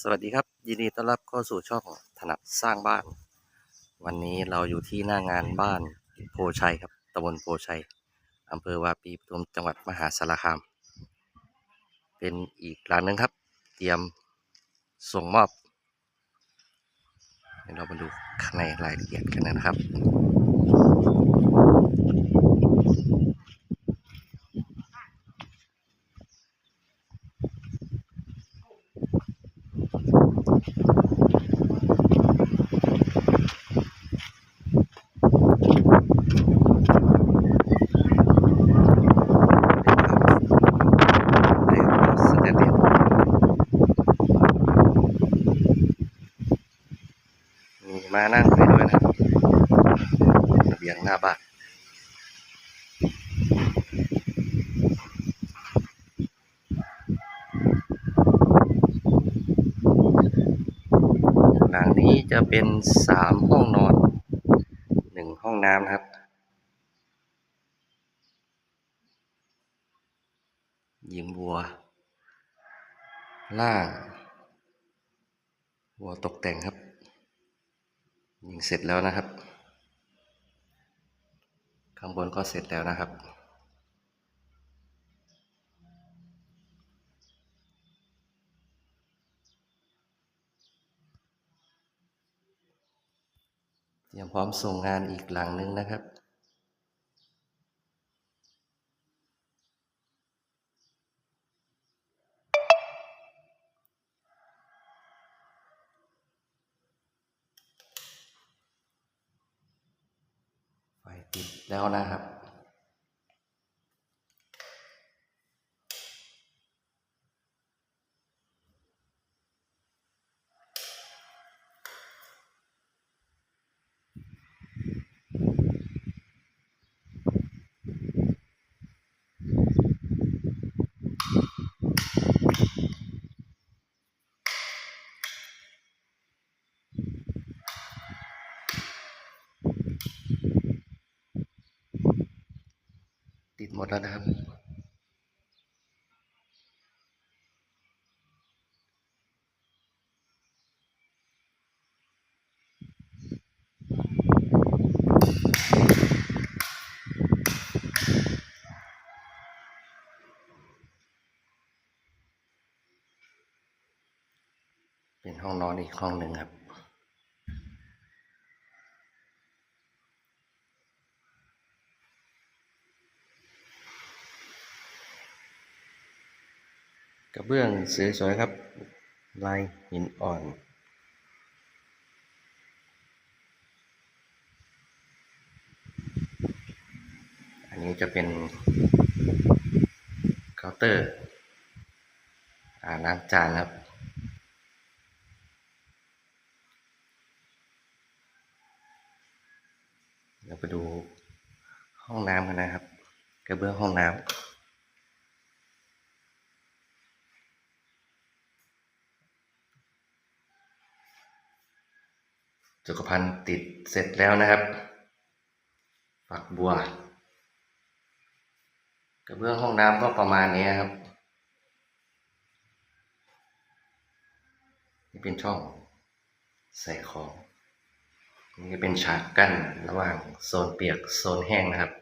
สวัสดีครับ ยินดีต้อนรับเข้าสู่ช่องถนัดสร้างบ้าน วันนี้เราอยู่ที่หน้างานบ้านโพชัยครับตำบลโพชัยอำเภอวาปีปทุมจังหวัดมหาสารคาม เป็นอีกหลังหนึ่งครับ เตรียมส่งมอบเรามาดูข้างในรายละเอียดกันนะครับ สแตนเลส มานั่งไปด้วยนะระเบียงหน้าบ้านหลังนี้จะเป็นสามห้องนอนหนึ่งห้องน้ำนะครับยิงวัว ล่าวัวตกแต่งครับ ยิงเสร็จแล้วนะครับ ข้างบนก็เสร็จแล้วนะครับ เตรียมพร้อมส่งงานอีกหลังนึงนะครับ แล้วนะครับ หมดแล้วนะครับเป็นห้องนอนอีกห้องหนึ่งครับ กระเบื้องสวยๆครับ ลายหินอ่อน อันนี้จะเป็นเคาน์เตอร์อ่างล้างจานครับเดี๋ยวไปดูห้องน้ำกันนะครับ กระเบื้องห้องน้ำ สุขภัณฑ์ติดเสร็จแล้วนะครับ ฝักบัว กระเบื้องห้องน้ำก็ประมาณนี้ครับ นี่เป็นช่องใส่ของ นี่เป็นฉากกั้นระหว่างโซนเปียกโซนแห้งนะครับ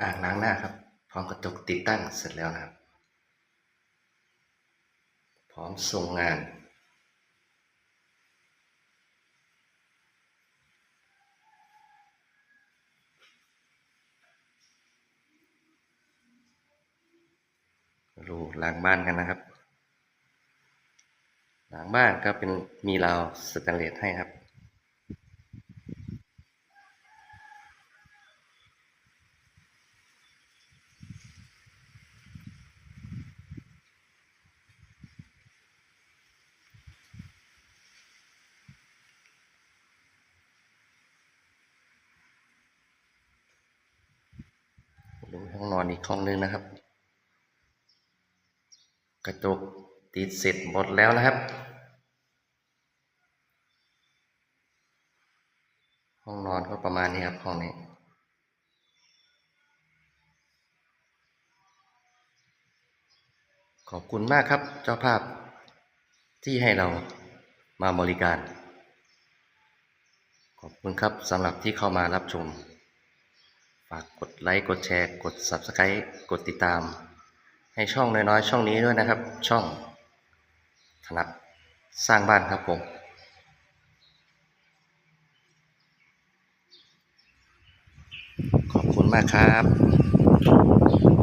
อ่างล้างหน้าครับ ร้อมกระจกติดตั้งเสร็จแล้วนะครับ พร้อมส่งงานมาดูหลังบ้านกันนะครับ หลังบ้านก็เป็นมีราวสแตนเลสให้ครับูห้องนอนอีกห้องนึงนะครับ กระจกติดเสร็จหมดแล้วนะครับ ห้องนอนก็ประมาณนี้ครับห้องนี้ขอบคุณมากครับเจ้าภาพที่ให้เรามาบริการ ขอบคุณครับสำหรับที่เข้ามารับชม ฝากกดไลค์ กดแชร์ กด Subscribe กดติดตาม ให้ช่องน้อยๆ ช่องนี้ด้วยนะครับ ช่องถนัดสร้างบ้านครับผมขอบคุณมากครับ